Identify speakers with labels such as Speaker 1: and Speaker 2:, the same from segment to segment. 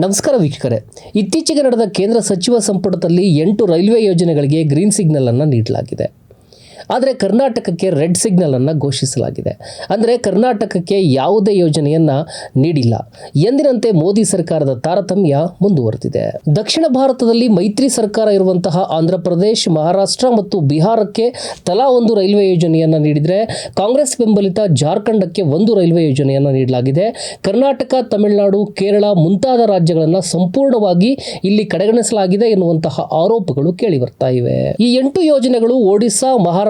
Speaker 1: ನಮಸ್ಕಾರ ವೀಕ್ಷಕರೇ. ಇತ್ತೀಚೆಗೆ ನಡೆದ ಕೇಂದ್ರ ಸಚಿವ ಸಂಪುಟದಲ್ಲಿ ಎಂಟು ರೈಲ್ವೆ ಯೋಜನೆಗಳಿಗೆ ಗ್ರೀನ್ ಸಿಗ್ನಲ್ ಅನ್ನು ನೀಡಲಾಗಿದೆ. ಆದರೆ ಕರ್ನಾಟಕಕ್ಕೆ ರೆಡ್ ಸಿಗ್ನಲ್ ಅನ್ನು ಘೋಷಿಸಲಾಗಿದೆ. ಅಂದರೆ ಕರ್ನಾಟಕಕ್ಕೆ ಯಾವುದೇ ಯೋಜನೆಯನ್ನ ನೀಡಿಲ್ಲ. ಎಂದಿನಂತೆ ಮೋದಿ ಸರ್ಕಾರದ ತಾರತಮ್ಯ ಮುಂದುವರೆದಿದೆ. ದಕ್ಷಿಣ ಭಾರತದಲ್ಲಿ ಮೈತ್ರಿ ಸರ್ಕಾರ ಇರುವಂತಹ ಆಂಧ್ರ ಪ್ರದೇಶ್ ಮಹಾರಾಷ್ಟ್ರ ಮತ್ತು ಬಿಹಾರಕ್ಕೆ ತಲಾ ಒಂದು ರೈಲ್ವೆ ಯೋಜನೆಯನ್ನ ನೀಡಿದರೆ ಕಾಂಗ್ರೆಸ್ ಬೆಂಬಲಿತ ಜಾರ್ಖಂಡಕ್ಕೆ ಒಂದು ರೈಲ್ವೆ ಯೋಜನೆಯನ್ನು ನೀಡಲಾಗಿದೆ. ಕರ್ನಾಟಕ, ತಮಿಳುನಾಡು, ಕೇರಳ ಮುಂತಾದ ರಾಜ್ಯಗಳನ್ನು ಸಂಪೂರ್ಣವಾಗಿ ಇಲ್ಲಿ ಕಡೆಗಣಿಸಲಾಗಿದೆ ಎನ್ನುವಂತಹ ಆರೋಪಗಳು ಕೇಳಿ ಬರ್ತಾ ಇವೆ. ಈ ಎಂಟು ಯೋಜನೆಗಳು ಒಡಿಶಾ, ಮಹಾರಾಷ್ಟ್ರ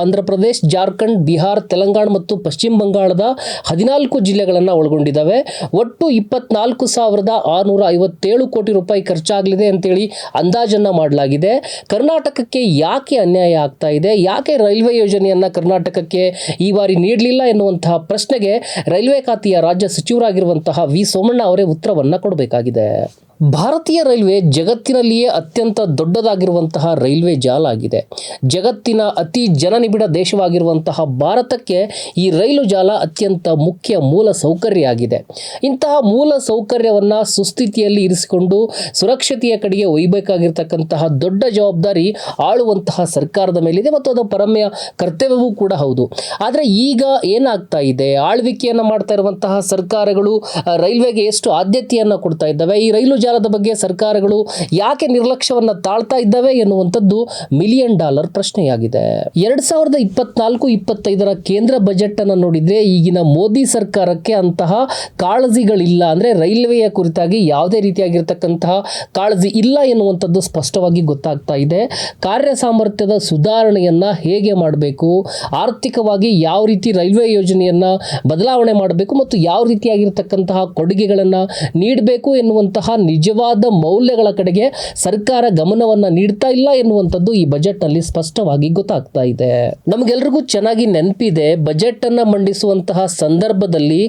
Speaker 1: ಆಂಧ್ರ ಪ್ರದೇಶ್, ಜಾರ್ಖಂಡ್, ಬಿಹಾರ್, ತೆಲಂಗಾಣ ಮತ್ತು ಪಶ್ಚಿಮ ಬಂಗಾಳದ ಹದಿನಾಲ್ಕು ಜಿಲ್ಲೆಗಳನ್ನು ಒಳಗೊಂಡಿದ್ದಾವೆ ಒಟ್ಟು ಇಪ್ಪತ್ನಾಲ್ಕು ಸಾವಿರದ ಆರುನೂರ ಐವತ್ತೇಳು ಕೋಟಿ ರೂಪಾಯಿ ಖರ್ಚಾಗಲಿದೆ ಅಂತೇಳಿ ಅಂದಾಜನ್ನು ಮಾಡಲಾಗಿದೆ. ಕರ್ನಾಟಕಕ್ಕೆ ಯಾಕೆ ಅನ್ಯಾಯ ಆಗ್ತಾ ಇದೆ? ಯಾಕೆ ರೈಲ್ವೆ ಯೋಜನೆಯನ್ನು ಕರ್ನಾಟಕಕ್ಕೆ ಈ ಬಾರಿ ನೀಡಲಿಲ್ಲ ಎನ್ನುವಂತಹ ಪ್ರಶ್ನೆಗೆ ರೈಲ್ವೆ ಖಾತೆಯ ರಾಜ್ಯ ಸಚಿವರಾಗಿರುವಂತಹ ವಿ ಸೋಮಣ್ಣ ಅವರೇ ಉತ್ತರವನ್ನು ಕೊಡಬೇಕಾಗಿದೆ. ಭಾರತೀಯ ರೈಲ್ವೆ ಜಗತ್ತಿನಲ್ಲಿಯೇ ಅತ್ಯಂತ ದೊಡ್ಡದಾಗಿರುವಂತಹ ರೈಲ್ವೆ ಜಾಲ ಆಗಿದೆ. ಜಗತ್ತಿನ ಅತಿ ಜನನಿಬಿಡ ದೇಶವಾಗಿರುವಂತಹ ಭಾರತಕ್ಕೆ ಈ ರೈಲು ಜಾಲ ಅತ್ಯಂತ ಮುಖ್ಯ ಮೂಲ ಸೌಕರ್ಯ ಆಗಿದೆ. ಇಂತಹ ಮೂಲ ಸೌಕರ್ಯವನ್ನು ಸುಸ್ಥಿತಿಯಲ್ಲಿ ಇರಿಸಿಕೊಂಡು ಸುರಕ್ಷತೆಯ ಕಡೆಗೆ ಒಯ್ಯಬೇಕಾಗಿರ್ತಕ್ಕಂತಹ ದೊಡ್ಡ ಜವಾಬ್ದಾರಿ ಆಳುವಂತಹ ಸರ್ಕಾರದ ಮೇಲಿದೆ ಮತ್ತು ಅದು ಪರಮೆಯ ಕರ್ತವ್ಯವೂ ಕೂಡ ಹೌದು. ಆದರೆ ಈಗ ಏನಾಗ್ತಾ ಇದೆ? ಆಳ್ವಿಕೆಯನ್ನು ಮಾಡ್ತಾ ಇರುವಂತಹ ಸರ್ಕಾರಗಳು ರೈಲ್ವೆಗೆ ಎಷ್ಟು ಆದ್ಯತೆಯನ್ನು ಕೊಡ್ತಾ ಇದ್ದಾವೆ? ಈ ರೈಲು ಜಾಲದ ಬಗ್ಗೆ ಸರ್ಕಾರಗಳು ಯಾಕೆ ನಿರ್ಲಕ್ಷ್ಯವನ್ನು ತಾಳ್ತಾ ಇದ್ದಾವೆ ಎನ್ನುವಂಥದ್ದು ಮಿಲಿಯನ್ ಡಾಲರ್ ಪ್ರಶ್ನೆಯಾಗಿದೆ. ಎರಡ್ ಸಾವಿರದ ಇಪ್ಪತ್ನಾಲ್ಕು, ಇಪ್ಪತ್ತೈದರ ಕೇಂದ್ರ ಬಜೆಟ್ ಅನ್ನು ನೋಡಿದ್ರೆ ಈಗಿನ ಮೋದಿ ಸರ್ಕಾರಕ್ಕೆ ಅಂತಹ ಕಾಳಜಿಗಳಿಲ್ಲ. ಅಂದ್ರೆ ರೈಲ್ವೆಯ ಕುರಿತಾಗಿ ಯಾವುದೇ ರೀತಿಯಾಗಿರ್ತಕ್ಕಂತಹ ಕಾಳಜಿ ಇಲ್ಲ ಎನ್ನುವಂಥದ್ದು ಸ್ಪಷ್ಟವಾಗಿ ಗೊತ್ತಾಗ್ತಾ ಇದೆ. ಕಾರ್ಯ ಸಾಮರ್ಥ್ಯದ ಸುಧಾರಣೆಯನ್ನ ಹೇಗೆ ಮಾಡಬೇಕು, ಆರ್ಥಿಕವಾಗಿ ಯಾವ ರೀತಿ ರೈಲ್ವೆ ಯೋಜನೆಯನ್ನ ಬದಲಾವಣೆ ಮಾಡಬೇಕು ಮತ್ತು ಯಾವ ರೀತಿಯಾಗಿರ್ತಕ್ಕಂತಹ ಕೊಡುಗೆಗಳನ್ನು ನೀಡಬೇಕು ಎನ್ನುವಂತಹ ನಿಜವಾದ ಮೌಲ್ಯಗಳ ಕಡೆಗೆ ಸರ್ಕಾರ ಗಮನವನ್ನ ನೀಡ್ತಾ ಇಲ್ಲ ಎನ್ನುವಂಥದ್ದು ಈ ಬಜೆಟ್ನಲ್ಲಿ ಸ್ಪಷ್ಟವಾಗಿ ಗೊತ್ತಾಗ್ತಾ ಇದೆ. ನಮಗೆಲ್ರಿಗೂ ಚೆನ್ನಾಗಿ ನೆನಪಿದೆ ಬಜೆಟ್ ಅನ್ನ ಮಂಡಿಸುವಂತಹ ಸಂದರ್ಭದಲ್ಲಿ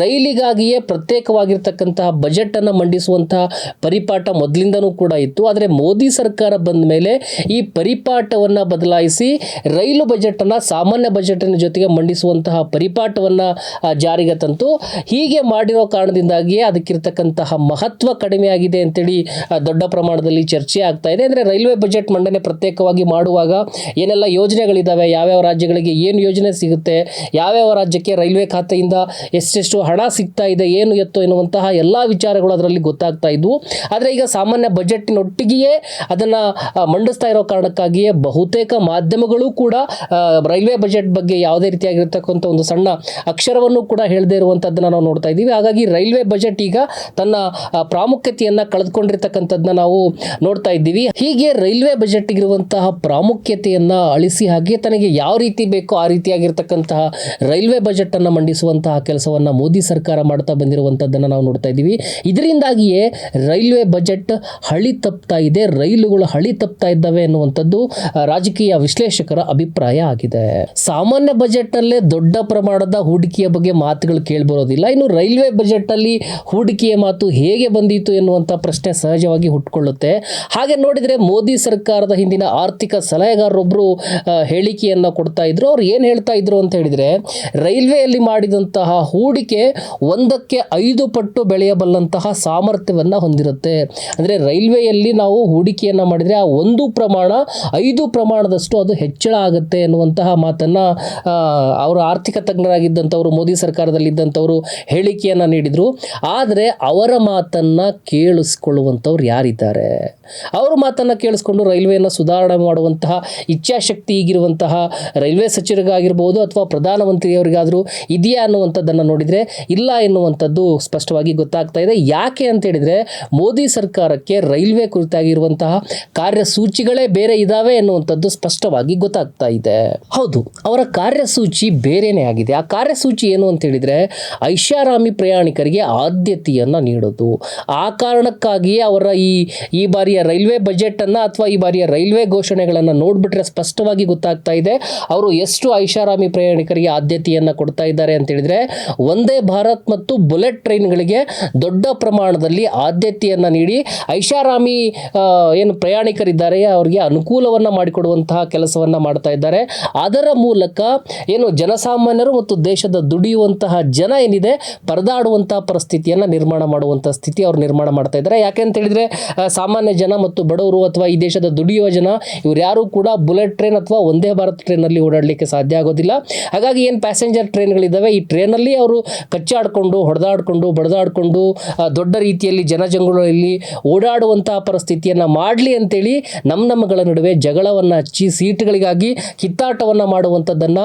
Speaker 1: ರೈಲಿಗಾಗಿಯೇ ಪ್ರತ್ಯೇಕವಾಗಿರ್ತಕ್ಕಂತಹ ಬಜೆಟ್ ಅನ್ನ ಮಂಡಿಸುವಂತಹ ಪರಿಪಾಠ ಮೊದಲಿಂದನೂ ಕೂಡ ಇತ್ತು. ಆದರೆ ಮೋದಿ ಸರ್ಕಾರ ಬಂದ ಮೇಲೆ ಈ ಪರಿಪಾಠವನ್ನ ಬದಲಾಯಿಸಿ ರೈಲು ಬಜೆಟ್ ಅನ್ನ ಸಾಮಾನ್ಯ ಬಜೆಟ್ ಜೊತೆಗೆ ಮಂಡಿಸುವಂತಹ ಪರಿಪಾಠವನ್ನ ಜಾರಿಗೆ ತಂತು. ಹೀಗೆ ಮಾಡಿರೋ ಕಾರಣದಿಂದಾಗಿಯೇ ಅದಕ್ಕಿರ್ತಕ್ಕಂತಹ ಮಹತ್ವ ಕಡಿಮೆ ಆಗಿದೆ ಅಂತೇಳಿ ದೊಡ್ಡ ಪ್ರಮಾಣದಲ್ಲಿ ಚರ್ಚೆ ಆಗ್ತಾ ಇದೆ. ಅಂದರೆ ರೈಲ್ವೆ ಬಜೆಟ್ ಮಂಡನೆ ಪ್ರತ್ಯೇಕವಾಗಿ ಮಾಡುವಾಗ ಏನೆಲ್ಲ ಯೋಜನೆಗಳಿದ್ದಾವೆ ಯಾವ್ಯಾವ ರಾಜ್ಯಗಳಿಗೆ ಏನು ಯೋಜನೆ ಸಿಗುತ್ತೆ ಯಾವ್ಯಾವ ರಾಜ್ಯಕ್ಕೆ ರೈಲ್ವೆ ಖಾತೆಯಿಂದ ಎಷ್ಟೆಷ್ಟು ಹಣ ಸಿಗ್ತಾ ಇದೆ ಏನು ಎತ್ತು ಎನ್ನುವಂತಹ ಎಲ್ಲ ವಿಚಾರಗಳು ಅದರಲ್ಲಿ ಗೊತ್ತಾಗ್ತಾ ಇದ್ವು. ಆದರೆ ಈಗ ಸಾಮಾನ್ಯ ಬಜೆಟ್ನೊಟ್ಟಿಗೆಯೇ ಅದನ್ನು ಮಂಡಿಸ್ತಾ ಇರೋ ಕಾರಣಕ್ಕಾಗಿಯೇ ಬಹುತೇಕ ಮಾಧ್ಯಮಗಳು ಕೂಡ ರೈಲ್ವೆ ಬಜೆಟ್ ಬಗ್ಗೆ ಯಾವುದೇ ರೀತಿಯಾಗಿರ್ತಕ್ಕಂಥ ಒಂದು ಸಣ್ಣ ಅಕ್ಷರವನ್ನು ಕೂಡ ಹೇಳದೇ ಇರುವಂಥದ್ದನ್ನು ನಾವು ನೋಡ್ತಾ ಇದ್ದೀವಿ. ಹಾಗಾಗಿ ರೈಲ್ವೆ ಬಜೆಟ್ ಈಗ ತನ್ನ ಆ, ಪ್ರಾಮುಖ್ಯತೆಯನ್ನು ಕಳೆದುಕೊಂಡಿರ್ತಕ್ಕಂಥದ್ದನ್ನ ನಾವು ನೋಡ್ತಾ ಇದ್ದೀವಿ. ಹೀಗೆ ರೈಲ್ವೆ ಬಜೆಟ್ ಇರುವಂತಹ ಪ್ರಾಮುಖ್ಯತೆಯನ್ನ ಅಳಿಸಿ ಹಾಗೆ ತನಗೆ ಯಾವ ರೀತಿ ಬೇಕೋ ಆ ರೀತಿಯಾಗಿರ್ತಕ್ಕಂತಹ ರೈಲ್ವೆ ಬಜೆಟ್ ಅನ್ನ ಮಂಡಿಸುವಂತಹ ಕೆಲಸವನ್ನ ಮೋದಿ ಸರ್ಕಾರ ಮಾಡ್ತಾ ಬಂದಿರುವಂತದ್ದನ್ನ ನಾವು ನೋಡ್ತಾ ಇದ್ದೀವಿ. ಇದರಿಂದಾಗಿಯೇ ರೈಲ್ವೆ ಬಜೆಟ್ ಹಳಿ ತಪ್ತಾ ಇದೆ, ರೈಲುಗಳು ಹಳಿ ತಪ್ತಾ ಇದ್ದಾವೆ ಎನ್ನುವಂಥದ್ದು ರಾಜಕೀಯ ವಿಶ್ಲೇಷಕರ ಅಭಿಪ್ರಾಯ ಆಗಿದೆ. ಸಾಮಾನ್ಯ ಬಜೆಟ್ ನಲ್ಲೇ ದೊಡ್ಡ ಪ್ರಮಾಣದ ಹೂಡಿಕೆಯ ಬಗ್ಗೆ ಮಾತುಗಳು ಕೇಳಿಬರೋದಿಲ್ಲ. ಇನ್ನು ರೈಲ್ವೆ ಬಜೆಟ್ ಅಲ್ಲಿ ಹೂಡಿಕೆಯ ಮಾತು ಹೇಗೆ ಬಂದಿತು ಎನ್ನುವಂಥ ಪ್ರಶ್ನೆ ಸಹಜವಾಗಿ ಹುಟ್ಕೊಳ್ಳುತ್ತೆ. ಹಾಗೆ ನೋಡಿದರೆ ಮೋದಿ ಸರ್ಕಾರದ ಹಿಂದಿನ ಆರ್ಥಿಕ ಸಲಹೆಗಾರರೊಬ್ಬರು ಹೇಳಿಕೆಯನ್ನು ಕೊಡ್ತಾ ಇದ್ರು. ಅವ್ರು ಏನು ಹೇಳ್ತಾ ಇದ್ರು ಅಂತ ಹೇಳಿದರೆ, ರೈಲ್ವೆಯಲ್ಲಿ ಮಾಡಿದಂತಹ ಹೂಡಿಕೆ ಒಂದಕ್ಕೆ ಐದು ಪಟ್ಟು ಬೆಳೆಯಬಲ್ಲಂತಹ ಸಾಮರ್ಥ್ಯವನ್ನು ಹೊಂದಿರುತ್ತೆ. ಅಂದರೆ ರೈಲ್ವೆಯಲ್ಲಿ ನಾವು ಹೂಡಿಕೆಯನ್ನು ಮಾಡಿದರೆ ಆ ಒಂದು ಪ್ರಮಾಣ, ಐದು ಪ್ರಮಾಣದಷ್ಟು ಅದು ಹೆಚ್ಚಳ ಆಗುತ್ತೆ ಎನ್ನುವಂತಹ ಮಾತನ್ನು ಅವರು ಆರ್ಥಿಕ ತಜ್ಞರಾಗಿದ್ದಂಥವರು, ಮೋದಿ ಸರ್ಕಾರದಲ್ಲಿದ್ದಂಥವರು ಹೇಳಿಕೆಯನ್ನು ನೀಡಿದರು. ಆದರೆ ಅವರ ಮಾತನ್ನ ಕೇಳಿಸ್ಕೊಳ್ಳುವಂಥವ್ರು ಯಾರಿದ್ದಾರೆ? ಅವ್ರ ಮಾತನ್ನು ಕೇಳಿಸ್ಕೊಂಡು ರೈಲ್ವೆಯನ್ನು ಸುಧಾರಣೆ ಮಾಡುವಂತಹ ಇಚ್ಛಾಶಕ್ತಿ ಈಗಿರುವಂತಹ ರೈಲ್ವೆ ಸಚಿವರಿಗಾಗಿರ್ಬೋದು ಅಥವಾ ಪ್ರಧಾನಮಂತ್ರಿಯವರಿಗಾದರೂ ಇದೆಯಾ ಅನ್ನುವಂಥದ್ದನ್ನು ನೋಡಿದರೆ ಇಲ್ಲ ಎನ್ನುವಂಥದ್ದು ಸ್ಪಷ್ಟವಾಗಿ ಗೊತ್ತಾಗ್ತಾ ಇದೆ. ಯಾಕೆ ಅಂತ ಹೇಳಿದರೆ ಮೋದಿ ಸರ್ಕಾರಕ್ಕೆ ರೈಲ್ವೆ ಕುರಿತಾಗಿರುವಂತಹ ಕಾರ್ಯಸೂಚಿಗಳೇ ಬೇರೆ ಇದಾವೆ ಎನ್ನುವಂಥದ್ದು ಸ್ಪಷ್ಟವಾಗಿ ಗೊತ್ತಾಗ್ತಾ ಇದೆ. ಹೌದು, ಅವರ ಕಾರ್ಯಸೂಚಿ ಬೇರೆನೇ ಆಗಿದೆ. ಆ ಕಾರ್ಯಸೂಚಿ ಏನು ಅಂತ ಹೇಳಿದರೆ ಐಷಾರಾಮಿ ಪ್ರಯಾಣಿಕರಿಗೆ ಆದ್ಯತೆಯನ್ನು ನೀಡೋದು. ಆ ಕಾರಣಕ್ಕಾಗಿಯೇ ಅವರ ಈ ಈ ಬಾರಿಯ ರೈಲ್ವೆ ಬಜೆಟನ್ನು ಅಥವಾ ಈ ಬಾರಿಯ ರೈಲ್ವೆ ಘೋಷಣೆಗಳನ್ನು ನೋಡಿಬಿಟ್ರೆ ಸ್ಪಷ್ಟವಾಗಿ ಗೊತ್ತಾಗ್ತಾ ಇದೆ. ಅವರು ಎಷ್ಟು ಐಷಾರಾಮಿ ಪ್ರಯಾಣಿಕರಿಗೆ ಆದ್ಯತೆಯನ್ನು ಕೊಡ್ತಾ ಇದ್ದಾರೆ ಅಂತ ಹೇಳಿದ್ರೆ ಒಂದೇ ಭಾರತ್ ಮತ್ತು ಬುಲೆಟ್ ಟ್ರೈನ್ಗಳಿಗೆ ದೊಡ್ಡ ಪ್ರಮಾಣದಲ್ಲಿ ಆದ್ಯತೆಯನ್ನು ನೀಡಿ, ಐಷಾರಾಮಿ ಏನು ಪ್ರಯಾಣಿಕರಿದ್ದಾರೆ, ಅವರಿಗೆ ಅನುಕೂಲವನ್ನು ಮಾಡಿಕೊಡುವಂತಹ ಕೆಲಸವನ್ನು ಮಾಡ್ತಾ ಇದ್ದಾರೆ. ಅದರ ಮೂಲಕ ಏನು ಜನಸಾಮಾನ್ಯರು ಮತ್ತು ದೇಶದ ದುಡಿಯುವಂತಹ ಜನ ಏನಿದೆ, ಪರದಾಡುವಂತಹ ಪರಿಸ್ಥಿತಿಯನ್ನು ನಿರ್ಮಾಣ ಮಾಡುವಂಥ ಸ್ಥಿತಿ ಅವರು ನಿರ್ಮಾಣ ಮಾಡ್ತಾ ಇದ್ದಾರೆ. ಯಾಕೆ ಅಂತ ಹೇಳಿದ್ರೆ ಸಾಮಾನ್ಯ ಜನ ಮತ್ತು ಬಡವರು ಅಥವಾ ಈ ದೇಶದ ದುಡಿಯುವ ಜನ, ಇವ್ರು ಯಾರು ಕೂಡ ಬುಲೆಟ್ ಟ್ರೈನ್ ಅಥವಾ ಒಂದೇ ಭಾರತ್ ಟ್ರೈನಲ್ಲಿ ಓಡಾಡಲಿಕ್ಕೆ ಸಾಧ್ಯ ಆಗೋದಿಲ್ಲ. ಹಾಗಾಗಿ ಏನು ಪ್ಯಾಸೆಂಜರ್ ಟ್ರೈನ್ಗಳಿದ್ದಾವೆ ಈ ಟ್ರೈನಲ್ಲಿ ಅವರು ಕಚ್ಚಾಡಿಕೊಂಡು, ಹೊಡೆದಾಡಿಕೊಂಡು, ಬಡದಾಡಿಕೊಂಡು ದೊಡ್ಡ ರೀತಿಯಲ್ಲಿ ಜನಜಂಗುಳಿಯಲ್ಲಿ ಓಡಾಡುವಂತಹ ಪರಿಸ್ಥಿತಿಯನ್ನು ಮಾಡಲಿ ಅಂತೇಳಿ ನಮ್ಮ ನಮ್ಮಗಳ ನಡುವೆ ಜಗಳವನ್ನು ಹಚ್ಚಿ ಸೀಟ್ಗಳಿಗಾಗಿ ಕಿತ್ತಾಟವನ್ನು ಮಾಡುವಂಥದ್ದನ್ನು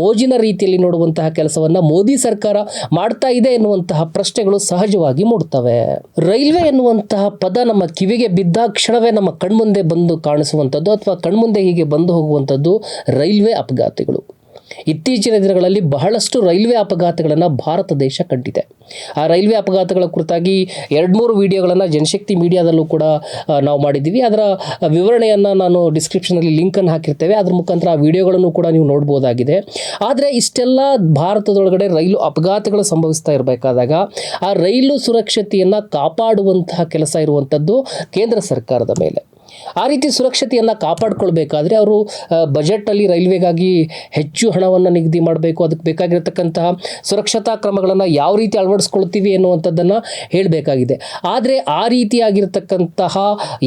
Speaker 1: ಮೋಜಿನ ರೀತಿಯಲ್ಲಿ ನೋಡುವಂತಹ ಕೆಲಸವನ್ನು ಮೋದಿ ಸರ್ಕಾರ ಮಾಡ್ತಾ ಇದೆ ಎನ್ನುವಂತಹ ಪ್ರಶ್ನೆಗಳು ಸಹಜವಾಗಿ ಮೂಡ್ತವೆ. ರೈಲ್ವೆ ಎನ್ನುವಂತಹ ಪದ ನಮ್ಮ ಕಿವಿಗೆ ಬಿದ್ದ ಕ್ಷಣವೇ ನಮ್ಮ ಕಣ್ಮುಂದೆ ಬಂದು ಕಾಣಿಸುವಂಥದ್ದು ಅಥವಾ ಕಣ್ಮುಂದೆ ಹೀಗೆ ಬಂದು ಹೋಗುವಂಥದ್ದು ರೈಲ್ವೆ ಅಪಘಾತಗಳು. ಇತ್ತೀಚಿನ ದಿನಗಳಲ್ಲಿ ಬಹಳಷ್ಟು ರೈಲ್ವೆ ಅಪಘಾತಗಳನ್ನು ಭಾರತ ದೇಶ ಕಂಡಿದೆ. ಆ ರೈಲ್ವೆ ಅಪಘಾತಗಳ ಕುರಿತಾಗಿ ಎರಡು ಮೂರು ವಿಡಿಯೋಗಳನ್ನು ಜನಶಕ್ತಿ ಮೀಡಿಯಾದಲ್ಲೂ ಕೂಡ ನಾವು ಮಾಡಿದ್ದೀವಿ. ಅದರ ವಿವರಣೆಯನ್ನು ನಾನು ಡಿಸ್ಕ್ರಿಪ್ಷನಲ್ಲಿ ಲಿಂಕನ್ನು ಹಾಕಿರ್ತೇವೆ. ಅದ್ರ ಮುಖಾಂತರ ಆ ವಿಡಿಯೋಗಳನ್ನು ಕೂಡ ನೀವು ನೋಡ್ಬೋದಾಗಿದೆ. ಆದರೆ ಇಷ್ಟೆಲ್ಲ ಭಾರತದೊಳಗಡೆ ರೈಲು ಅಪಘಾತಗಳು ಸಂಭವಿಸ್ತಾ ಇರಬೇಕಾದಾಗ, ಆ ರೈಲು ಸುರಕ್ಷತೆಯನ್ನು ಕಾಪಾಡುವಂತಹ ಕೆಲಸ ಇರುವಂಥದ್ದು ಕೇಂದ್ರ ಸರ್ಕಾರದ ಮೇಲೆ. ಆ ರೀತಿ ಸುರಕ್ಷತೆಯನ್ನು ಕಾಪಾಡ್ಕೊಳ್ಬೇಕಾದ್ರೆ ಅವರು ಬಜೆಟಲ್ಲಿ ರೈಲ್ವೆಗಾಗಿ ಹೆಚ್ಚು ಹಣವನ್ನು ನಿಗದಿ ಮಾಡಬೇಕು, ಅದಕ್ಕೆ ಬೇಕಾಗಿರತಕ್ಕಂತಹ ಸುರಕ್ಷತಾ ಕ್ರಮಗಳನ್ನು ಯಾವ ರೀತಿ ಅಳವಡಿಸ್ಕೊಳ್ತೀವಿ ಎನ್ನುವಂಥದ್ದನ್ನು ಹೇಳಬೇಕಾಗಿದೆ. ಆದರೆ ಆ ರೀತಿಯಾಗಿರ್ತಕ್ಕಂತಹ,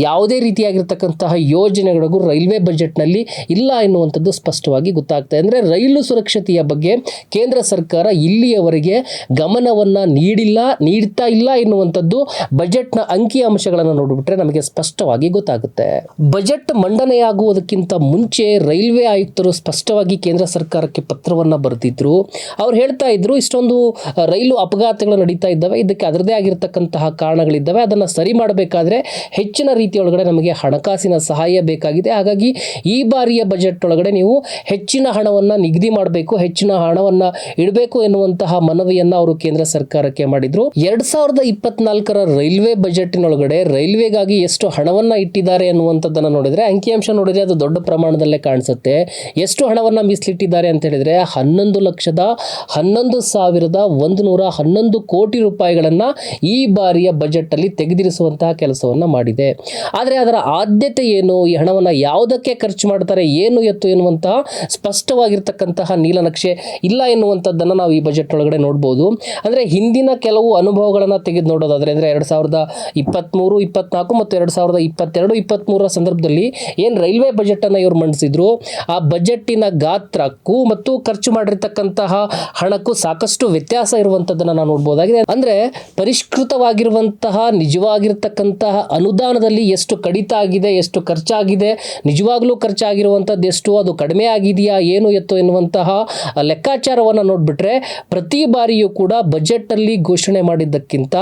Speaker 1: ಯಾವುದೇ ರೀತಿಯಾಗಿರ್ತಕ್ಕಂತಹ ಯೋಜನೆಗಳಿಗೂ ರೈಲ್ವೆ ಬಜೆಟ್ನಲ್ಲಿ ಇಲ್ಲ ಎನ್ನುವಂಥದ್ದು ಸ್ಪಷ್ಟವಾಗಿ ಗೊತ್ತಾಗ್ತದೆ ಅಂದರೆ ರೈಲು ಸುರಕ್ಷತೆಯ ಬಗ್ಗೆ ಕೇಂದ್ರ ಸರ್ಕಾರ ಇಲ್ಲಿಯವರೆಗೆ ಗಮನವನ್ನು ನೀಡಿಲ್ಲ, ನೀಡ್ತಾ ಇಲ್ಲ ಎನ್ನುವಂಥದ್ದು ಬಜೆಟ್ನ ಅಂಕಿ ಅಂಶಗಳನ್ನು ನೋಡಿಬಿಟ್ರೆ ನಮಗೆ ಸ್ಪಷ್ಟವಾಗಿ ಗೊತ್ತಾಗುತ್ತೆ. ಬಜೆಟ್ ಮಂಡನೆಯಾಗುವುದಕ್ಕಿಂತ ಮುಂಚೆ ರೈಲ್ವೆ ಆಯುಕ್ತರು ಸ್ಪಷ್ಟವಾಗಿ ಕೇಂದ್ರ ಸರ್ಕಾರಕ್ಕೆ ಪತ್ರವನ್ನು ಬರೆದಿದ್ರು. ಅವ್ರು ಹೇಳ್ತಾ ಇದ್ರು, ಇಷ್ಟೊಂದು ರೈಲು ಅಪಘಾತಗಳು ನಡೀತಾ ಇದ್ದಾವೆ, ಇದಕ್ಕೆ ಅದರದೇ ಆಗಿರತಕ್ಕಂತಹ ಕಾರಣಗಳಿದ್ದಾವೆ, ಅದನ್ನು ಸರಿ ಮಾಡಬೇಕಾದ್ರೆ ಹೆಚ್ಚಿನ ರೀತಿಯೊಳಗಡೆ ನಮಗೆ ಹಣಕಾಸಿನ ಸಹಾಯ ಬೇಕಾಗಿದೆ. ಹಾಗಾಗಿ ಈ ಬಾರಿಯ ಬಜೆಟ್ ಒಳಗಡೆ ನೀವು ಹೆಚ್ಚಿನ ಹಣವನ್ನು ನಿಗದಿ ಮಾಡಬೇಕು, ಹೆಚ್ಚಿನ ಹಣವನ್ನು ಇಡಬೇಕು ಎನ್ನುವಂತಹ ಮನವಿಯನ್ನು ಅವರು ಕೇಂದ್ರ ಸರ್ಕಾರಕ್ಕೆ ಮಾಡಿದ್ರು. ಎರಡ್ ಸಾವಿರದ ಇಪ್ಪತ್ನಾಲ್ಕರ ರೈಲ್ವೆ ಬಜೆಟ್ನೊಳಗಡೆ ರೈಲ್ವೆಗಾಗಿ ಎಷ್ಟು ಹಣವನ್ನ ಇಟ್ಟಿದ್ದಾರೆ ಅನ್ನುವಂಥದ್ದನ್ನು ನೋಡಿದರೆ ಅಂಕಿಅಂಶ ನೋಡಿದರೆ ಅದು ದೊಡ್ಡ ಪ್ರಮಾಣದಲ್ಲೇ ಕಾಣಿಸುತ್ತೆ. ಎಷ್ಟು ಹಣವನ್ನು ಮೀಸಲಿಟ್ಟಿದ್ದಾರೆ ಅಂತ ಹೇಳಿದರೆ ಹನ್ನೊಂದು ಲಕ್ಷದ ಹನ್ನೊಂದು ಸಾವಿರದ ಒಂದು ನೂರ ಹನ್ನೊಂದು ಕೋಟಿ ರೂಪಾಯಿಗಳನ್ನ ಈ ಬಾರಿಯ ಬಜೆಟ್ ಅಲ್ಲಿ ತೆಗೆದಿರಿಸುವಂತಹ ಕೆಲಸವನ್ನ ಮಾಡಿದೆ. ಆದರೆ ಅದರ ಆದ್ಯತೆ ಏನು? ಈ ಹಣವನ್ನು ಯಾವುದಕ್ಕೆ ಖರ್ಚು ಮಾಡ್ತಾರೆ? ಏನು ಎತ್ತು ಎನ್ನುವಂತಹ ಸ್ಪಷ್ಟವಾಗಿರ್ತಕ್ಕಂತಹ ನೀಲನಕ್ಷೆ ಇಲ್ಲ ಎನ್ನುವಂಥದ್ದನ್ನು ನಾವು ಈ ಬಜೆಟ್ ಒಳಗಡೆ ನೋಡ್ಬೋದು. ಅಂದರೆ ಹಿಂದಿನ ಕೆಲವು ಅನುಭವಗಳನ್ನು ತೆಗೆದು ನೋಡೋದಾದರೆ ಅಂದರೆ ಎರಡು ಸಾವಿರದ ಇಪ್ಪತ್ತ್ಮೂರು ಇಪ್ಪತ್ನಾಲ್ಕು ಮತ್ತು ಎರಡು ಸಾವಿರದ ಇಪ್ಪತ್ತೆರಡು ಇಪ್ಪತ್ತ್ಮೂರರ ಸಂದರ್ಭದಲ್ಲಿ ಏನು ರೈಲ್ವೆ ಬಜೆಟನ್ನು ಇವರು ಮಂಡಿಸಿದ್ರು? ಆ ಬಜೆಟ್ಟಿನ ಗಾತ್ರಕ್ಕೂ ಮತ್ತು ಖರ್ಚು ಮಾಡಿರ್ತಕ್ಕಂತಹ ಹಣಕ್ಕೂ ಸಾಕಷ್ಟು ವ್ಯತ್ಯಾಸ ಇರುವಂಥದ್ದನ್ನು ನಾವು ನೋಡ್ಬೋದಾಗಿದೆ. ಅಂದರೆ ಪರಿಷ್ಕೃತವಾಗಿರುವಂತಹ, ನಿಜವಾಗಿರ್ತಕ್ಕಂತಹ ಅನುದಾನದಲ್ಲಿ ಎಷ್ಟು ಕಡಿತ ಆಗಿದೆ, ಎಷ್ಟು ಖರ್ಚಾಗಿದೆ, ನಿಜವಾಗ್ಲೂ ಖರ್ಚಾಗಿರುವಂಥದ್ದು ಎಷ್ಟು, ಅದು ಕಡಿಮೆ ಆಗಿದೆಯಾ, ಏನು ಎತ್ತು ಎನ್ನುವಂತಹ ಲೆಕ್ಕಾಚಾರವನ್ನು ನೋಡಿಬಿಟ್ರೆ ಪ್ರತಿ ಬಾರಿಯೂ ಕೂಡ ಬಜೆಟಲ್ಲಿ ಘೋಷಣೆ ಮಾಡಿದ್ದಕ್ಕಿಂತ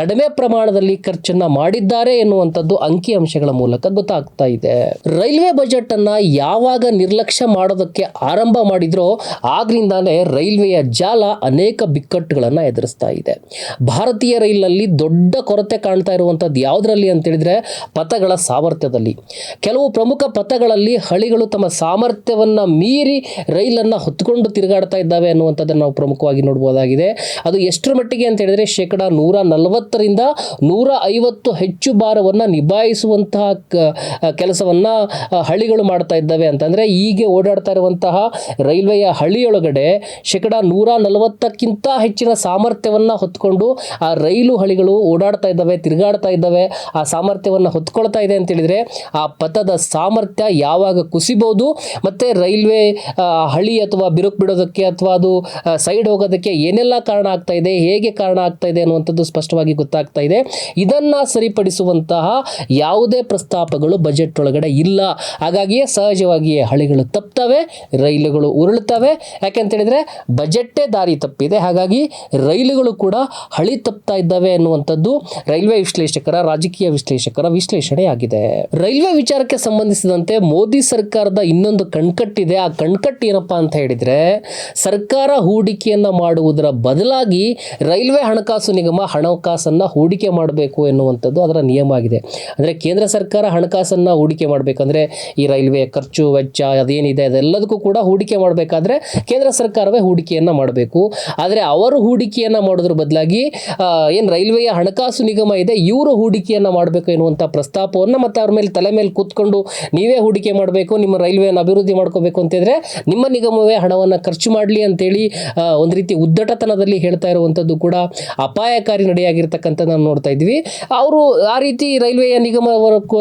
Speaker 1: ಕಡಿಮೆ ಪ್ರಮಾಣದಲ್ಲಿ ಖರ್ಚನ್ನು ಮಾಡಿದ್ದಾರೆ ಎನ್ನುವಂಥದ್ದು ಅಂಕಿಅಂಶಗಳ ಮೂಲಕ. ಗೊತ್ತಾಗ್ತಾ ಇದೆ. ರೈಲ್ವೆ ಬಜೆಟ್ ಅನ್ನ ಯಾವಾಗ ನಿರ್ಲಕ್ಷ್ಯ ಮಾಡೋದಕ್ಕೆ ಆರಂಭ ಮಾಡಿದ್ರೋ ಆಗ್ಲಿಂದಾನೇ ರೈಲ್ವೆಯ ಜಾಲ ಅನೇಕ ಬಿಕ್ಕಟ್ಟುಗಳನ್ನು ಎದುರಿಸ್ತಾ ಇದೆ. ಭಾರತೀಯ ರೈಲಿನಲ್ಲಿ ದೊಡ್ಡ ಕೊರತೆ ಕಾಣ್ತಾ ಇರುವಂಥದ್ದು ಯಾವುದರಲ್ಲಿ ಅಂತ ಹೇಳಿದ್ರೆ ಪಥಗಳ ಸಾಮರ್ಥ್ಯದಲ್ಲಿ. ಕೆಲವು ಪ್ರಮುಖ ಪಥಗಳಲ್ಲಿ ಹಳಿಗಳು ತಮ್ಮ ಸಾಮರ್ಥ್ಯವನ್ನು ಮೀರಿ ರೈಲನ್ನು ಹೊತ್ಕೊಂಡು ತಿರುಗಾಡ್ತಾ ಇದ್ದಾವೆ ಅನ್ನುವಂಥದ್ದನ್ನು ನಾವು ಪ್ರಮುಖವಾಗಿ ನೋಡ್ಬೋದಾಗಿದೆ. ಅದು ಎಷ್ಟರ ಮಟ್ಟಿಗೆ ಅಂತ ಹೇಳಿದ್ರೆ ಶೇಕಡ ನೂರ ನಲವತ್ತರಿಂದ ನೂರ ಐವತ್ತು ಹೆಚ್ಚು ಭಾರವನ್ನು ನಿಭಾಯಿಸುವಂತಹ ಕೆಲಸವನ್ನು ಹಳಿಗಳು ಮಾಡ್ತಾ ಇದ್ದಾವೆ ಅಂತಂದರೆ ಈಗ ಓಡಾಡ್ತಾ ಇರುವಂತಹ ರೈಲ್ವೆಯ ಹಳಿಯೊಳಗಡೆ ಶೇಕಡ ನೂರ ನಲವತ್ತಕ್ಕಿಂತ ಹೆಚ್ಚಿನ ಸಾಮರ್ಥ್ಯವನ್ನು ಹೊತ್ಕೊಂಡು ಆ ರೈಲು ಹಳಿಗಳು ಓಡಾಡ್ತಾ ಇದ್ದಾವೆ, ತಿರುಗಾಡ್ತಾ ಇದ್ದಾವೆ. ಆ ಸಾಮರ್ಥ್ಯವನ್ನು ಹೊತ್ಕೊಳ್ತಾ ಇದೆ ಅಂತೇಳಿದರೆ ಆ ಪಥದ ಸಾಮರ್ಥ್ಯ ಯಾವಾಗ ಕುಸಿಬೋದು ಮತ್ತು ರೈಲ್ವೆ ಹಳಿ ಅಥವಾ ಬಿರುಕು ಬಿಡೋದಕ್ಕೆ ಅಥವಾ ಅದು ಸೈಡ್ ಹೋಗೋದಕ್ಕೆ ಏನೆಲ್ಲ ಕಾರಣ ಆಗ್ತಾ ಇದೆ, ಹೇಗೆ ಕಾರಣ ಆಗ್ತಾ ಇದೆ ಅನ್ನುವಂಥದ್ದು ಸ್ಪಷ್ಟವಾಗಿ ಗೊತ್ತಾಗ್ತಾ ಇದೆ. ಇದನ್ನು ಸರಿಪಡಿಸುವಂತಹ ಯಾವುದೇ ಪ್ರಸ್ತಾಪಗಳು ಬಜೆಟ್ ಒಳಗಡೆ ಇಲ್ಲ. ಹಾಗಾಗಿಯೇ ಸಹಜವಾಗಿಯೇ ಹಳಿಗಳು ತಪ್ತವೆ, ರೈಲುಗಳು ಉರುಳುತ್ತವೆ ಯಾಕೆಂತ ಹೇಳಿದ್ರೆ ಬಜೆಟ್ಟೇ ದಾರಿ ತಪ್ಪಿದೆ. ಹಾಗಾಗಿ ರೈಲುಗಳು ಕೂಡ ಹಳಿ ತಪ್ತಾ ಇದ್ದಾವೆ ಅನ್ನುವಂಥದ್ದು ರೈಲ್ವೆ ವಿಶ್ಲೇಷಕರ, ರಾಜಕೀಯ ವಿಶ್ಲೇಷಕರ ವಿಶ್ಲೇಷಣೆಯಾಗಿದೆ ರೈಲ್ವೆ ವಿಚಾರಕ್ಕೆ ಸಂಬಂಧಿಸಿದಂತೆ ಮೋದಿ ಸರ್ಕಾರದ ಇನ್ನೊಂದು ಕಣ್ಕಟ್ಟಿದೆ. ಆ ಕಣ್ಕಟ್ಟು ಏನಪ್ಪಾ ಅಂತ ಹೇಳಿದ್ರೆ ಸರ್ಕಾರ ಹೂಡಿಕೆಯನ್ನ ಮಾಡುವುದರ ಬದಲಾಗಿ ರೈಲ್ವೆ ಹಣಕಾಸು ನಿಗಮ ಹಣಕಾಸನ್ನ ಹೂಡಿಕೆ ಮಾಡಬೇಕು ಎನ್ನುವಂಥದ್ದು ಅದರ ನಿಯಮ ಆಗಿದೆ. ಅಂದರೆ ಕೇಂದ್ರ ಸರ್ಕಾರ ಸರ್ಕಾರ ಹಣಕಾಸನ್ನು ಹೂಡಿಕೆ ಮಾಡಬೇಕಂದ್ರೆ ಈ ರೈಲ್ವೆ ಖರ್ಚು ವೆಚ್ಚ ಅದೇನಿದೆ ಅದೆಲ್ಲದಕ್ಕೂ ಕೂಡ ಹೂಡಿಕೆ ಮಾಡಬೇಕಾದ್ರೆ ಕೇಂದ್ರ ಸರ್ಕಾರವೇ ಹೂಡಿಕೆಯನ್ನು ಮಾಡಬೇಕು. ಆದರೆ ಅವರು ಹೂಡಿಕೆಯನ್ನು ಮಾಡೋದ್ರ ಬದಲಾಗಿ ಏನು ರೈಲ್ವೆಯ ಹಣಕಾಸು ನಿಗಮ ಇದೆ, ಇವರು ಹೂಡಿಕೆಯನ್ನು ಮಾಡಬೇಕು ಎನ್ನುವಂಥ ಪ್ರಸ್ತಾಪವನ್ನು ಮತ್ತು ಅವ್ರ ಮೇಲೆ ತಲೆ ಮೇಲೆ ಕೂತ್ಕೊಂಡು ನೀವೇ ಹೂಡಿಕೆ ಮಾಡಬೇಕು, ನಿಮ್ಮ ರೈಲ್ವೆಯನ್ನು ಅಭಿವೃದ್ಧಿ ಮಾಡ್ಕೋಬೇಕು ಅಂತಿದ್ರೆ ನಿಮ್ಮ ನಿಗಮವೇ ಹಣವನ್ನು ಖರ್ಚು ಮಾಡಲಿ ಅಂತೇಳಿ ಒಂದು ರೀತಿ ಉದ್ದಟತನದಲ್ಲಿ ಹೇಳ್ತಾ ಇರುವಂಥದ್ದು ಕೂಡ ಅಪಾಯಕಾರಿ ನಡೆಯಾಗಿರ್ತಕ್ಕಂಥ ನಾವು ನೋಡ್ತಾ ಇದ್ವಿ. ಅವರು ಆ ರೀತಿ ರೈಲ್ವೆಯ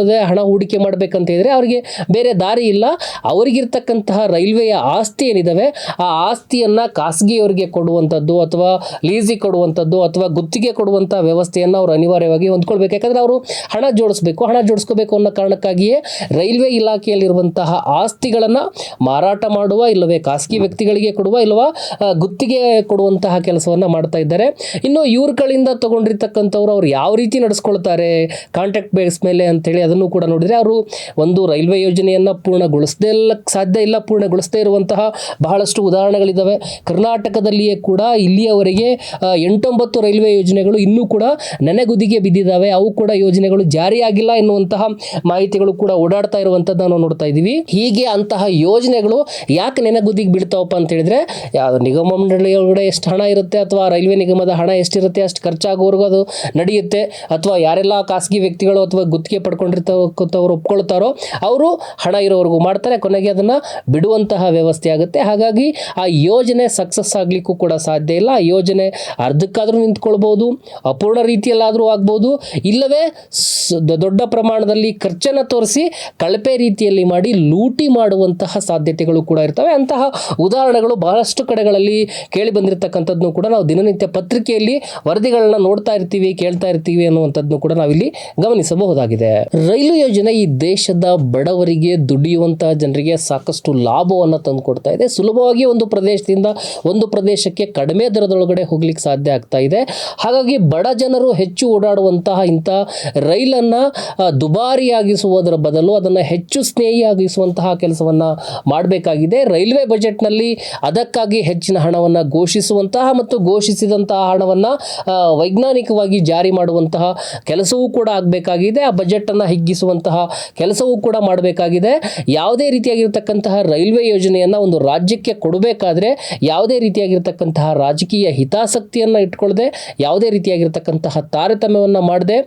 Speaker 1: ನಿಗಮವರಕ್ಕೆ ಹಣ ಹೂಡಿಕೆ ಮಾಡಬೇಕಂತ ಇದ್ದರೆ ಅವರಿಗೆ ಬೇರೆ ದಾರಿ ಇಲ್ಲ. ಅವರಿಗಿರ್ತಕ್ಕಂತಹ ರೈಲ್ವೆಯ ಆಸ್ತಿ ಏನಿದ್ದಾವೆ ಆ ಆಸ್ತಿಯನ್ನು ಖಾಸಗಿಯವರಿಗೆ ಕೊಡುವಂಥದ್ದು ಅಥವಾ ಲೀಸಿಗೆ ಕೊಡುವಂಥದ್ದು ಅಥವಾ ಗುತ್ತಿಗೆ ಕೊಡುವಂಥ ವ್ಯವಸ್ಥೆಯನ್ನು ಅವರು ಅನಿವಾರ್ಯವಾಗಿ ಹೊಂದ್ಕೊಳ್ಬೇಕು. ಯಾಕಂದರೆ ಅವರು ಹಣ ಜೋಡಿಸ್ಬೇಕು. ಹಣ ಜೋಡಿಸ್ಕೋಬೇಕು ಅನ್ನೋ ಕಾರಣಕ್ಕಾಗಿಯೇ ರೈಲ್ವೆ ಇಲಾಖೆಯಲ್ಲಿರುವಂತಹ ಆಸ್ತಿಗಳನ್ನು ಮಾರಾಟ ಮಾಡುವ ಇಲ್ಲವೇ ಖಾಸಗಿ ವ್ಯಕ್ತಿಗಳಿಗೆ ಕೊಡುವ ಇಲ್ಲವಾ ಗುತ್ತಿಗೆ ಕೊಡುವಂತಹ ಕೆಲಸವನ್ನು ಮಾಡ್ತಾ ಇದ್ದಾರೆ. ಇನ್ನು ಇವ್ರ ಕಡೆಯಿಂದ ತಗೊಂಡಿರ್ತಕ್ಕಂಥವ್ರು ಅವ್ರು ಯಾವ ರೀತಿ ನಡೆಸ್ಕೊಳ್ತಾರೆ, ಕಾಂಟ್ಯಾಕ್ಟ್ ಬೇಸ್ ಮೇಲೆ ಅಂತೇಳಿ ಅದನ್ನು ಕೂಡ ನೋಡಿದರೆ ಅವರು ಒಂದು ರೈಲ್ವೆ ಯೋಜನೆಯನ್ನು ಪೂರ್ಣಗೊಳಿಸದೇ ಇಲ್ಲ, ಸಾಧ್ಯ ಇಲ್ಲ, ಪೂರ್ಣಗೊಳಿಸದೇ ಇರುವಂತಹ ಬಹಳಷ್ಟು ಉದಾಹರಣೆಗಳಿದ್ದಾವೆ ಕರ್ನಾಟಕದಲ್ಲಿಯೇ ಕೂಡ ಇಲ್ಲಿಯವರೆಗೆ ಎಂಟೊಂಬತ್ತು ರೈಲ್ವೆ ಯೋಜನೆಗಳು ಇನ್ನೂ ಕೂಡ ನೆನೆಗುದಿಗೆ ಬಿದ್ದಿದ್ದಾವೆ ಅವು ಕೂಡ ಯೋಜನೆಗಳು ಜಾರಿಯಾಗಿಲ್ಲ ಎನ್ನುವಂತಹ ಮಾಹಿತಿಗಳು ಕೂಡ ಓಡಾಡ್ತಾ ಇರುವಂಥದ್ದು ನಾವು ನೋಡ್ತಾ ಇದ್ದೀವಿ. ಹೀಗೆ ಅಂತಹ ಯೋಜನೆಗಳು ಯಾಕೆ ನೆನೆಗುದಿಗೆ ಬಿಡ್ತಾವಪ್ಪ ಅಂತ ಹೇಳಿದ್ರೆ ಯಾವ ನಿಗಮ ಮಂಡಳಿಯೊಳಗಡೆ ಎಷ್ಟು ಹಣ ಇರುತ್ತೆ ಅಥವಾ ರೈಲ್ವೆ ನಿಗಮದ ಹಣ ಎಷ್ಟಿರುತ್ತೆ ಅಷ್ಟು ಖರ್ಚಾಗೋವರೆಗೂ ಅದು ನಡೆಯುತ್ತೆ. ಅಥವಾ ಯಾರೆಲ್ಲ ಖಾಸಗಿ ವ್ಯಕ್ತಿಗಳು ಅಥವಾ ಗುತ್ತಿಗೆ ಪಡ್ಕೊಂಡಿರ್ತಕ್ಕಂಥವ್ರು ಒಪ್ಕೊಳ್ತಾರೋ, ಅವರು ಹಣ ಇರೋವರೆಗೂ ಮಾಡ್ತಾರೆ, ಕೊನೆಗೆ ಅದನ್ನು ಬಿಡುವಂತಹ ವ್ಯವಸ್ಥೆ ಆಗುತ್ತೆ. ಹಾಗಾಗಿ ಆ ಯೋಜನೆ ಸಕ್ಸಸ್ ಆಗಲಿಕ್ಕೂ ಕೂಡ ಸಾಧ್ಯ ಇಲ್ಲ. ಆ ಯೋಜನೆ ಅರ್ಧಕ್ಕಾದರೂ ನಿಂತ್ಕೊಳ್ಬೋದು, ಅಪೂರ್ಣ ರೀತಿಯಲ್ಲಾದರೂ ಆಗ್ಬೋದು, ಇಲ್ಲವೇ ದೊಡ್ಡ ಪ್ರಮಾಣದಲ್ಲಿ ಖರ್ಚನ್ನು ತೋರಿಸಿ ಕಳಪೆ ರೀತಿಯಲ್ಲಿ ಮಾಡಿ ಲೂಟಿ ಮಾಡುವಂತಹ ಸಾಧ್ಯತೆಗಳು ಕೂಡ ಇರ್ತವೆ. ಅಂತಹ ಉದಾಹರಣೆಗಳು ಬಹಳಷ್ಟು ಕಡೆಗಳಲ್ಲಿ ಕೇಳಿ ಬಂದಿರತಕ್ಕಂಥದ್ದನ್ನು ಕೂಡ ನಾವು ದಿನನಿತ್ಯ ಪತ್ರಿಕೆಯಲ್ಲಿ ವರದಿಗಳನ್ನ ನೋಡ್ತಾ ಇರ್ತೀವಿ, ಕೇಳ್ತಾ ಇರ್ತೀವಿ ಅನ್ನುವಂಥದ್ದನ್ನು ಕೂಡ ನಾವಿಲ್ಲಿ ಗಮನಿಸಬಹುದಾಗಿದೆ. ರೈಲು ಯೋಜನೆ ಈ ದೇಶದ ಬಡವರಿಗೆ ದುಡಿಯುವಂತಹ ಜನರಿಗೆ ಸಾಕಷ್ಟು ಲಾಭವನ್ನು ತಂದುಕೊಡ್ತಾ ಇದೆ. ಸುಲಭವಾಗಿ ಒಂದು ಪ್ರದೇಶದಿಂದ ಒಂದು ಪ್ರದೇಶಕ್ಕೆ ಕಡಿಮೆ ದರದೊಳಗಡೆ ಹೋಗ್ಲಿಕ್ಕೆ ಸಾಧ್ಯ ಆಗ್ತಾ ಇದೆ. ಹಾಗಾಗಿ ಬಡ ಜನರು ಹೆಚ್ಚು ಓಡಾಡುವಂತಹ ಇಂಥ ರೈಲನ್ನು ದುಬಾರಿಯಾಗಿಸುವುದರ ಬದಲು ಅದನ್ನು ಹೆಚ್ಚು ಸ್ನೇಹಿಯಾಗಿಸುವಂತಹ ಕೆಲಸವನ್ನು ಮಾಡಬೇಕಾಗಿದೆ. ರೈಲ್ವೆ ಬಜೆಟ್ನಲ್ಲಿ ಅದಕ್ಕಾಗಿ ಹೆಚ್ಚಿನ ಹಣವನ್ನು ಘೋಷಿಸುವಂತಹ ಮತ್ತು ಘೋಷಿಸಿದಂತಹ ಹಣವನ್ನು ವೈಜ್ಞಾನಿಕವಾಗಿ ಜಾರಿ ಮಾಡುವಂತಹ ಕೆಲಸವೂ ಕೂಡ ಆಗಬೇಕಾಗಿದೆ. ಆ ಬಜೆಟನ್ನು ಹಿಗ್ಗಿಸುವಂತಹ ಕೆಲಸವೂ ಕೂಡ ಮಾಡಬೇಕಾಗಿದೆ. ಯಾವುದೇ ರೀತಿಯಾಗಿರ್ತಕ್ಕಂತಹ ರೈಲ್ವೆ ಯೋಜನೆಯನ್ನು ಒಂದು ರಾಜ್ಯಕ್ಕೆ ಕೊಡಬೇಕಾದ್ರೆ ಯಾವುದೇ ರೀತಿಯಾಗಿರ್ತಕ್ಕಂತಹ ರಾಜಕೀಯ ಹಿತಾಸಕ್ತಿಯನ್ನು ಇಟ್ಕೊಳ್ಳದೆ ಯಾವುದೇ ರೀತಿಯಾಗಿರ್ತಕ್ಕಂತಹ ತಾರತಮ್ಯವನ್ನು ಮಾಡದೆ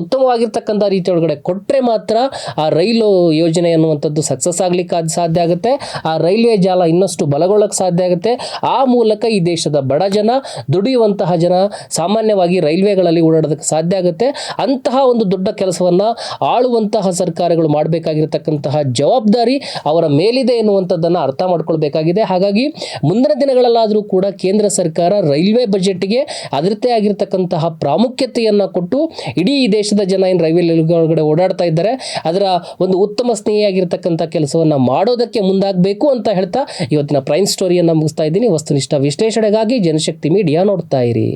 Speaker 1: ಉತ್ತಮವಾಗಿರ್ತಕ್ಕಂಥ ರೀತಿಯೊಳಗಡೆ ಕೊಟ್ಟರೆ ಮಾತ್ರ ಆ ರೈಲು ಯೋಜನೆ ಅನ್ನುವಂಥದ್ದು ಸಕ್ಸಸ್ ಆಗಲಿಕ್ಕೆ ಸಾಧ್ಯ ಆಗುತ್ತೆ. ಆ ರೈಲ್ವೆ ಜಾಲ ಇನ್ನಷ್ಟು ಬಲಗೊಳ್ಳಕ್ಕೆ ಸಾಧ್ಯ ಆಗುತ್ತೆ. ಆ ಮೂಲಕ ಈ ದೇಶದ ಬಡ ಜನ, ದುಡಿಯುವಂತಹ ಜನ ಸಾಮಾನ್ಯವಾಗಿ ರೈಲ್ವೆಗಳಲ್ಲಿ ಓಡಾಡೋದಕ್ಕೆ ಸಾಧ್ಯ ಆಗುತ್ತೆ. ಅಂತಹ ಒಂದು ದೊಡ್ಡ ಕೆಲಸವನ್ನು ಆಳುವಂತಹ ಸರ್ಕಾರಗಳು ಮಾಡಬೇಕಾಗಿರ್ತಕ್ಕಂತಹ ಜವಾಬ್ದಾರಿ ಅವರ ಮೇಲಿದೆ ಎನ್ನುವಂಥದ್ದನ್ನು ಅರ್ಥ ಮಾಡ್ಕೊಳ್ಬೇಕಾಗಿದೆ. ಹಾಗಾಗಿ ಮುಂದಿನ ದಿನಗಳಲ್ಲಾದರೂ ಕೂಡ ಕೇಂದ್ರ ಸರ್ಕಾರ ರೈಲ್ವೆ ಬಜೆಟ್ಗೆ ಅದರದೇ ಆಗಿರ್ತಕ್ಕಂತಹ ಪ್ರಾಮುಖ್ಯತೆಯನ್ನು ಕೊಟ್ಟು ಇಡೀ ದೇಶದ ಜನ ಏನು ರೈಲ್ವೆ ಒಳಗಡೆ ಓಡಾಡ್ತಾ ಇದ್ದಾರೆ, ಅದರ ಒಂದು ಉತ್ತಮ ಸ್ನೇಹಿಯಾಗಿರ್ತಕ್ಕಂಥ ಕೆಲಸವನ್ನು ಮಾಡೋದಕ್ಕೆ ಮುಂದಾಗಬೇಕು ಅಂತ ಹೇಳ್ತಾ ಇವತ್ತಿನ ಪ್ರೈಮ್ ಸ್ಟೋರಿಯನ್ನು ಮುಗಿಸ್ತಾ ಇದ್ದೀನಿ. ವಸ್ತುನಿಷ್ಠ ವಿಶ್ಲೇಷಣೆಗಾಗಿ ಜನಶಕ್ತಿ ಮೀಡಿಯಾ ನೋಡ್ತಾ ಇರಿ.